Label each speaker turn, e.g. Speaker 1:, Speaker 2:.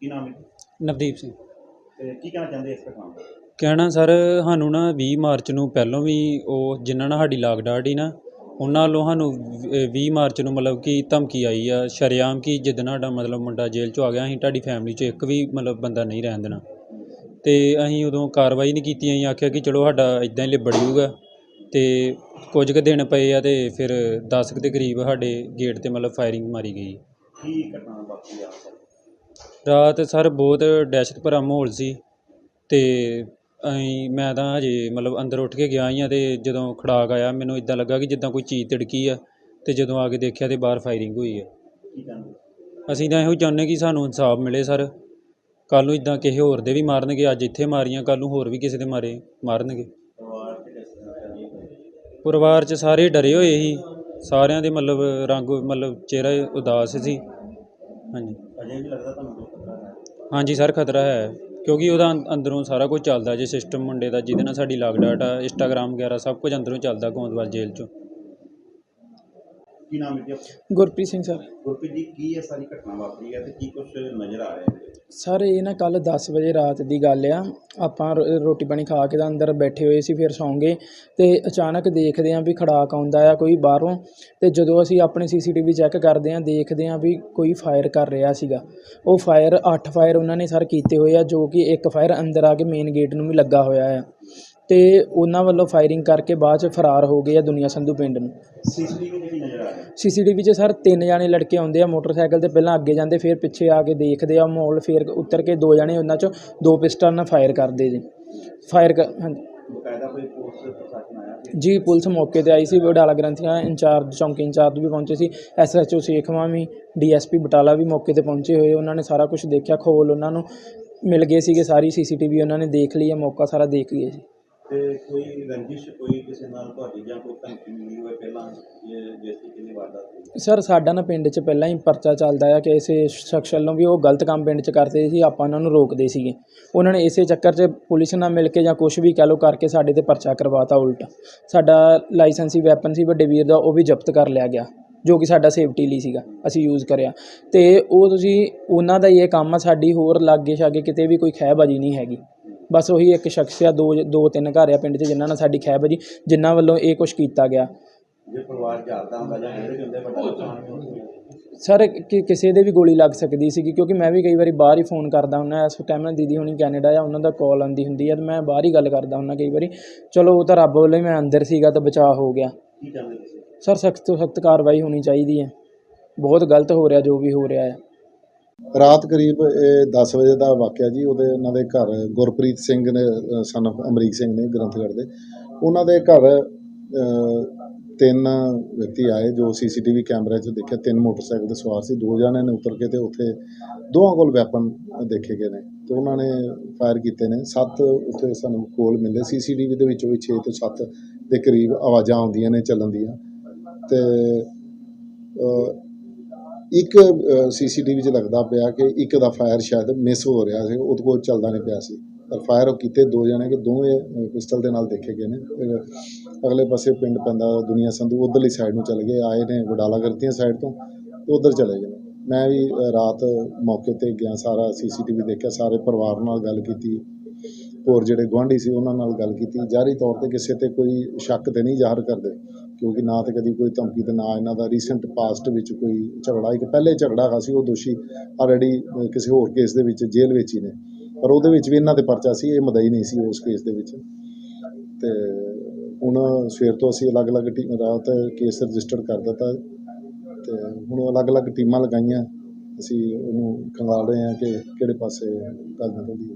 Speaker 1: ਕੀ ਨਾਮ ਹੈ
Speaker 2: ਨਵਦੀਪ ਸਿੰਘ।
Speaker 1: ਤੇ ਕੀ ਕਹਿਣਾ ਚਾਹੁੰਦੇ ਇਸ ਘਟਨਾ ਬਾਰੇ
Speaker 2: ਕਹਿਣਾ ਸਰ ਸਾਨੂੰ ਨਾ 20 ਮਾਰਚ ਨੂੰ ਪਹਿਲੋਂ ਵੀ ਉਹ ਜਿਨ੍ਹਾਂ ਨਾਲ ਸਾਡੀ ਲਾਗਡਾਟ ਹੀ ਨਾ ਉਹਨਾਂ ਵੱਲੋਂ ਸਾਨੂੰ ਵ- 20 ਮਾਰਚ ਨੂੰ ਮਤਲਬ ਕਿ ਧਮਕੀ ਆਈ ਆ ਸ਼ਰੇਆਮ ਕਿ ਜਿੱਦਣ ਸਾਡਾ ਮਤਲਬ ਮੁੰਡਾ ਜੇਲ੍ਹ 'ਚੋਂ ਆ ਗਿਆ ਅਸੀਂ ਤੁਹਾਡੀ ਫੈਮਿਲੀ 'ਚ ਇੱਕ ਵੀ ਮਤਲਬ ਬੰਦਾ ਨਹੀਂ ਰਹਿਣ ਦੇਣਾ। ਤੇ ਅਸੀਂ ਉਦੋਂ ਕਾਰਵਾਈ ਨਹੀਂ ਕੀਤੀ ਅਸੀਂ ਆਖਿਆ ਕਿ ਚਲੋ ਸਾਡਾ ਇਦਾਂ ਹੀ ਲਿਬੜ ਜੂਗਾ। ਤੇ ਕੁਝ ਕੁ ਦਿਨ ਪਏ ਆ ਤੇ ਫਿਰ 10 ਕੁ ਦੇ ਕਰੀਬ ਸਾਡੇ ਗੇਟ ਤੇ ਮਤਲਬ ਫਾਇਰਿੰਗ ਮਾਰੀ ਗਈ।
Speaker 1: ਕੀ ਘਟਨਾ ਵਾਪਰੀ ਆ?
Speaker 2: ਰਾਤ ਸਰ ਬਹੁਤ ਦਹਿਸ਼ਤ ਭਰਾ ਮਾਹੌਲ ਸੀ ਤੇ ਅਸੀਂ ਮੈਂ ਤਾਂ ਹਜੇ ਮਤਲਬ ਅੰਦਰ ਉੱਠ ਕੇ ਗਿਆ ਹੀ ਆ ਤੇ ਜਦੋਂ ਖੜਾਕ ਆਇਆ ਮੈਨੂੰ ਇਦਾਂ ਲੱਗਾ ਕਿ ਜਿੱਦਾਂ ਕੋਈ ਚੀਜ਼ ਤਿੜਕੀ ਆ ਤੇ ਜਦੋਂ ਆ ਕੇ ਦੇਖਿਆ ਤੇ ਬਾਹਰ ਫਾਇਰਿੰਗ ਹੋਈ ਹੈ ਅਸੀਂ ਤਾਂ ਇਹੋ ਚਾਹੁੰਦੇ ਕਿ ਸਾਨੂੰ ਇਨਸਾਫ ਮਿਲੇ ਸਰ। ਕੱਲ ਨੂੰ ਇਦਾਂ ਕਿਸੇ ਹੋਰ ਦੇ ਵੀ ਮਾਰਨਗੇ ਅੱਜ ਇੱਥੇ ਮਾਰੀਆਂ ਕੱਲ ਨੂੰ ਹੋਰ ਵੀ ਕਿਸੇ ਦੇ ਮਾਰੇ ਮਾਰਨਗੇ।
Speaker 1: ਪਰਿਵਾਰ
Speaker 2: 'ਚ ਸਾਰੇ ਡਰੇ ਹੋਏ ਸੀ। ਸਾਰਿਆਂ ਦੇ ਮਤਲਬ ਰੰਗ ਮਤਲਬ ਚਿਹਰਾ ਉਦਾਸ ਸੀ। ਹਾਂਜੀ।
Speaker 1: ਅਜੇ ਵੀ ਲੱਗਦਾ ਤੁਹਾਨੂੰ ਕੋਈ ਖਤਰਾ ਹੈ?
Speaker 2: ਹਾਂਜੀ ਸਰ ਖਤਰਾ ਹੈ। ਕਿਉਂਕਿ ਉਹਦਾ ਅੰ- ਅੰਦਰੋਂ ਸਾਰਾ ਕੁਝ ਚੱਲਦਾ ਜੇ ਸਿਸਟਮ ਮੁੰਡੇ ਦਾ ਜਿਹਦੇ ਨਾਲ ਸਾਡੀ ਲਾਗ ਡਾਟ ਆ ਇੰਸਟਾਗ੍ਰਾਮ ਵਗੈਰਾ ਸਭ ਕੁਝ ਅੰਦਰੋਂ ਚੱਲਦਾ ਗੋਂਦਵਾਲ ਜੇਲ੍ਹ 'ਚੋਂ।
Speaker 1: ਕੀ ਨਾਮ ਹੈ ਜੀ ਆਪਣਾ?
Speaker 3: ਗੁਰਪ੍ਰੀਤ ਸਿੰਘ ਸਰ
Speaker 1: ਗੁਰਪ੍ਰੀਤ ਜੀ ਕੀ ਇਹ ਸਾਰੀ ਘਟਨਾ ਵਾਪਰੀ ਹੈ ਤੇ ਕੀ ਕੁਝ ਨਜ਼ਰ ਆ ਰਿਹਾ ਹੈ ਇਹਦੇ ਵਿੱਚ?
Speaker 3: ਸਰ ਇਹ ਨਾ ਕੱਲ 10 ਵਜੇ ਰਾਤ ਦੀ ਗੱਲ ਆ ਆਪਾਂ ਰੋ- ਰੋਟੀ ਪਾਣੀ ਖਾ ਕੇ ਤਾਂ ਅੰਦਰ ਬੈਠੇ ਹੋਏ ਸੀ ਫਿਰ ਸੌਂਗੇ ਤੇ ਅਚਾਨਕ ਦੇਖਦੇ ਆਂ ਵੀ ਖੜਾਕ ਆਉਂਦਾ ਆ ਕੋਈ ਬਾਹਰੋਂ ਤੇ ਜਦੋਂ ਅਸੀਂ ਆਪਣੇ ਸੀਸੀਟੀਵੀ ਚੈੱਕ ਕਰਦੇ ਆਂ ਦੇਖਦੇ ਆਂ ਵੀ ਕੋਈ ਫਾਇਰ ਕਰ ਰਿਹਾ ਸੀਗਾ ਉਹ ਫਾਇਰ 8 ਫਾਇਰ ਉਹਨਾਂ ਨੇ ਸਰ ਕੀਤੇ ਹੋਏ ਆ ਜੋ ਕਿ ਇੱਕ ਫਾਇਰ ਅੰਦਰ ਆ ਕੇ ਮੇਨ ਗੇਟ ਨੂੰ ਵੀ ਲੱਗਾ ਹੋਇਆ ਆ ਤੇ ਉਹਨਾਂ ਵੱਲੋਂ ਫਾਇਰਿੰਗ ਕਰਕੇ ਬਾਅਦ ਚ ਫਰਾਰ ਹੋ ਗਏ ਆ ਦੁਨੀਆ ਸੰਧੂ ਪਿੰਡ ਨੂੰ।
Speaker 1: ਸੀਸੀਟੀਵੀ ਤੇ ਕੀ ਨਜ਼ਰ ਆ ਰਿਹਾ
Speaker 3: ਸੀਸੀਟੀਵੀ 'ਚ ਸਰ ਤਿੰਨ ਜਾਣੇ ਲੜਕੇ ਆਉਂਦੇ ਆ ਮੋਟਰਸਾਈਕਲ ਤੇ ਪਹਿਲਾਂ ਅੱਗੇ ਜਾਂਦੇ ਫਿਰ ਪਿੱਛੇ ਆ ਕੇ ਦੇਖਦੇ ਆ ਮਾਹੌਲ ਫਿਰ ਉਤਰ ਕੇ ਦੋ ਜਾਣੇ ਉਹਨਾਂ 'ਚੋਂ ਦੋ ਪਿਸਟਲ ਨਾਲ ਫਾਇਰ ਕਰਦੇ ਜੀ। ਫਾਇਰ ਕਰ ਹਾਂਜੀ।
Speaker 1: ਬਕਾਇਦਾ ਕੋਈ ਪੁਲਿਸ ਪ੍ਰਸ਼ਾਸਨ ਆਇਆ ਸੀ?
Speaker 3: ਜੀ ਪੁਲਿਸ ਮੌਕੇ ਤੇ ਆਈ ਸੀ ਬਡਾਲਾ ਗ੍ਰੰਥੀਆਂ ਇੰਚਾਰਜ ਚੌਂਕੀ ਇੰਚਾਰਜ ਵੀ ਪਹੁੰਚੇ ਸੀ ਐਸਐਚਓ ਸੇਖਵਾਂ ਵੀ ਡੀਐਸਪੀ ਬਟਾਲਾ ਵੀ ਮੌਕੇ ਤੇ ਪਹੁੰਚੇ ਹੋਏ ਉਹਨਾਂ ਨੇ ਸਾਰਾ ਕੁਝ ਦੇਖਿਆ ਖੋਲ ਉਹਨਾਂ ਨੂੰ ਮਿਲ ਗਏ ਸੀਗੇ ਸਾਰੀ ਸੀਸੀਟੀਵੀ ਉਹਨਾਂ ਨੇ ਦੇਖ ਲਈ ਹੈ ਮੌਕਾ ਸਾਰਾ ਦੇਖ ਗਏ ਸੀ
Speaker 1: ਤੇ ਕੋਈ ਰੰਜਿਸ਼ ਕੋਈ ਕਿਸੇ ਨਾਲ ਤੁਹਾਡੀ ਜਾਂ ਕੋਈ ਧਮਕੀ ਮਿਲੀ ਹੋਵੇ ਪਹਿਲਾਂ ਜੇ- ਜਿਸ ਦੀ ਵਾਰਦਾਤ ਹੋਈ?
Speaker 3: ਸਰ, ਸਾਡਾ ਨਾ ਪਿੰਡ 'ਚ ਪਹਿਲਾਂ ਹੀ ਪਰਚਾ ਚੱਲਦਾ ਆ ਕਿ ਇਸੇ ਸ਼ਖਸ ਵੱਲੋਂ ਵੀ ਉਹ ਗਲਤ ਕੰਮ ਪਿੰਡ 'ਚ ਕਰਦੇ ਸੀ, ਆਪਾਂ ਉਹਨਾਂ ਨੂੰ ਰੋਕਦੇ ਸੀਗੇ। ਉਹਨਾਂ ਨੇ ਇਸੇ ਚੱਕਰ 'ਚ ਪੁਲਿਸ ਨਾਲ ਮਿਲ ਕੇ ਜਾਂ ਕੁਝ ਵੀ ਕਹਿ ਲਓ ਕਰਕੇ ਸਾਡੇ ਤੇ ਪਰਚਾ ਕਰਵਾਤਾ ਉਲਟ। ਸਾਡਾ ਲਾਇਸੈਂਸੀ ਵੈਪਨ ਸੀ ਵੱਡੇ ਵੀਰ ਦਾ, ਉਹ ਵੀ ਜ਼ਬਤ ਕਰ ਲਿਆ ਗਿਆ, ਜੋ ਕਿ ਸਾਡਾ ਸੇਫਟੀ ਲਈ ਸੀਗਾ, ਅਸੀਂ ਯੂਜ਼ ਕਰਿਆ। ਤੇ ਉਹ ਤੁਸੀਂ, ਉਹਨਾਂ ਦਾ ਹੀ ਇਹ ਕੰਮ ਆ, ਸਾਡੀ ਹੋਰ ਲਾਗੇ ਛਾਗੇ ਕਿਤੇ ਵੀ ਕੋਈ ਖਹਿਬਾਜੀ ਨਹੀਂ ਹੈਗੀ। ਬਸ ਉਹੀ ਇੱਕ ਸ਼ਖਸ ਆ ਦੋ ਦੋ ਤਿੰਨ ਘਰ ਆ ਪਿੰਡ 'ਚ ਜਿਨ੍ਹਾਂ ਨਾਲ ਸਾਡੀ ਖਹਿਬਾਜੀ ਜਿਨ੍ਹਾਂ ਵੱਲੋਂ ਇਹ ਕੁਝ ਕੀਤਾ ਗਿਆ।
Speaker 1: ਜੇ ਪਰਿਵਾਰ ਜਾਗਦਾ ਹੁੰਦਾ ਜਾਂ ਜਿਹੜੇ ਵੀ ਹੁੰਦੇ ਵੱਡਾ ਨੁਕਸਾਨ ਵੀ ਹੋ ਸਕਦਾ
Speaker 3: ਸਰ ਕਿ ਕਿਸੇ ਦੇ ਵੀ ਗੋਲੀ ਲੱਗ ਸਕਦੀ ਸੀਗੀ ਕਿਉਂਕਿ ਮੈਂ ਵੀ ਕਈ ਵਾਰੀ ਬਾਹਰ ਹੀ ਫੋਨ ਕਰਦਾ ਹੁੰਦਾ ਇਸ ਟਾਈਮ ਨਾਲ ਦੀਦੀ ਹੁਣੀ ਕੈਨੇਡਾ ਆ ਉਹਨਾਂ ਦਾ ਕਾਲ ਆਉਂਦੀ ਹੁੰਦੀ ਆ ਤੇ ਮੈਂ ਬਾਹਰ ਹੀ ਗੱਲ ਕਰਦਾ ਹੁੰਦਾ ਕਈ ਵਾਰੀ ਚਲੋ ਉਹ ਤਾਂ ਰੱਬ ਵੱਲੋਂ ਹੀ ਮੈਂ ਅੰਦਰ ਸੀਗਾ ਤਾਂ ਬਚਾਅ ਹੋ ਗਿਆ।
Speaker 1: ਕੀ ਚਾਹੁੰਦੇ ਤੁਸੀਂ?
Speaker 3: ਸਰ ਸਖਤ ਤੋਂ ਸਖਤ ਕਾਰਵਾਈ ਹੋਣੀ ਚਾਹੀਦੀ ਹੈ। ਬਹੁਤ ਗਲਤ ਹੋ ਰਿਹਾ ਜੋ ਵੀ ਹੋ ਰਿਹਾ ਹੈ
Speaker 4: ਰਾਤ ਕਰੀਬ ਇਹ 10 ਵਜੇ ਦਾ ਵਾਕਿਆ ਜੀ, ਉਹਦੇ ਉਹਨਾਂ ਦੇ ਘਰ ਗੁਰਪ੍ਰੀਤ ਸਿੰਘ ਨੇ ਸਨ ਅਮਰੀਕ ਸਿੰਘ ਨੇ ਗ੍ਰੰਥਗੜ੍ਹ ਦੇ, ਉਹਨਾਂ ਦੇ ਘਰ ਤਿੰਨ ਵਿਅਕਤੀ ਆਏ ਜੋ ਸੀਸੀਟੀਵੀ ਕੈਮਰੇ 'ਚ ਦੇਖਿਆ, ਤਿੰਨ ਮੋਟਰਸਾਈਕਲ ਤੇ ਸਵਾਰ ਸੀ, ਦੋ ਜਣੇ ਨੇ ਉਤਰ ਕੇ ਤੇ ਉੱਥੇ ਦੋਵਾਂ ਕੋਲ ਵੈਪਨ ਦੇਖੇ ਗਏ ਨੇ ਤੇ ਉਹਨਾਂ ਨੇ ਫਾਇਰ ਕੀਤੇ ਨੇ। ਸੱਤ ਉੱਥੇ ਸਾਨੂੰ ਕੋਲ ਮਿਲੇ, ਸੀਸੀਟੀਵੀ ਦੇ ਵਿੱਚੋਂ ਵੀ 6 ਤੋਂ 7 ਦੇ ਕਰੀਬ ਆਵਾਜ਼ਾਂ ਆਉਂਦੀਆਂ ਨੇ, ਚੱਲਣ ਦੀਆਂ ਤੇ ਇੱਕ ਸੀਸੀਟੀਵੀ 'ਚ ਲੱਗਦਾ ਪਿਆ ਕਿ ਇੱਕ ਦਾ ਫਾਇਰ ਸ਼ਾਇਦ ਮਿਸ ਹੋ ਰਿਹਾ ਸੀ, ਉਹਦੇ ਕੋਲ ਚੱਲਦਾ ਨਹੀਂ ਪਿਆ ਸੀ। ਪਰ ਫਾਇਰ ਉਹ ਕੀਤੇ, ਦੋ ਜਣੇ ਕਿ ਦੋਵੇਂ ਪਿਸਟਲ ਦੇ ਨਾਲ ਦੇਖੇ ਗਏ ਨੇ। ਅਗਲੇ ਪਾਸੇ ਪਿੰਡ ਪੈਂਦਾ ਦੁਨੀਆ ਸੰਧੂ ਉਧਰਲੀ ਸਾਈਡ ਨੂੰ ਚਲੇ ਗਏ, ਆਏ ਨੇ ਵਡਾਲਾ ਕਰਤੀਆਂ ਸਾਈਡ ਤੋਂ ਤੇ ਉਧਰ ਚਲੇ ਗਏ। ਨੇ ਮੈਂ ਵੀ ਰਾਤ ਮੌਕੇ ਤੇ ਗਿਆ, ਸਾਰਾ ਸੀਸੀਟੀਵੀ ਦੇਖਿਆ, ਸਾਰੇ ਪਰਿਵਾਰ ਨਾਲ ਗੱਲ ਕੀਤੀ। ਹੋਰ ਜਿਹੜੇ ਗੁਆਂਢੀ ਸੀ, ਉਹਨਾਂ ਨਾਲ ਗੱਲ ਕੀਤੀ। ਜਾਰੀ ਤੌਰ ਤੇ ਕਿਸੇ ਤੇ ਕੋਈ ਸ਼ੱਕ ਤੇ ਨਹੀਂ ਜ਼ਾਹਰ ਕਰਦੇ। ਕਿਉਂਕਿ ਨਾ ਤੇ ਕਦੀ ਕੋਈ ਧਮਕੀ ਤੇ ਨਾ ਇਹਨਾਂ ਦਾ ਰੀਸੈਂਟ ਪਾਸਟ ਵਿੱਚ ਕੋਈ ਝਗੜਾ, ਇੱਕ ਪਹਿਲੇ ਝਗੜਾ ਹੈਗਾ ਸੀ, ਉਹ ਦੋਸ਼ੀ ਆਲਰੇਡੀ ਕਿਸੇ ਹੋਰ ਕੇਸ ਦੇ ਵਿੱਚ ਜੇਲ੍ਹ ਵਿੱਚ ਹੀ ਨੇ। ਪਰ ਉਹਦੇ ਵਿੱਚ ਵੀ ਇਹਨਾਂ 'ਤੇ ਪਰਚਾ ਸੀ, ਇਹ ਮਦਈ ਨਹੀਂ ਸੀ ਉਸ ਕੇਸ ਦੇ ਵਿੱਚ। ਤੇ ਹੁਣ ਸਵੇਰ ਤੋਂ ਅਸੀਂ ਅਲੱਗ-ਅਲੱਗ ਟੀਮ, ਰਾਤ ਕੇਸ ਰਜਿਸਟਰ ਕਰ ਦਿੱਤਾ। ਤੇ ਹੁਣ ਅਲੱਗ-ਅਲੱਗ ਟੀਮਾਂ ਲਗਾਈਆਂ। ਅਸੀਂ ਉਹਨੂੰ ਖੰਗਾਲ ਰਹੇ ਹਾਂ ਕਿ ਕਿਹੜੇ ਪਾਸੇ ਗੱਲ ਨਿਕਲਦੀ ਹੈ।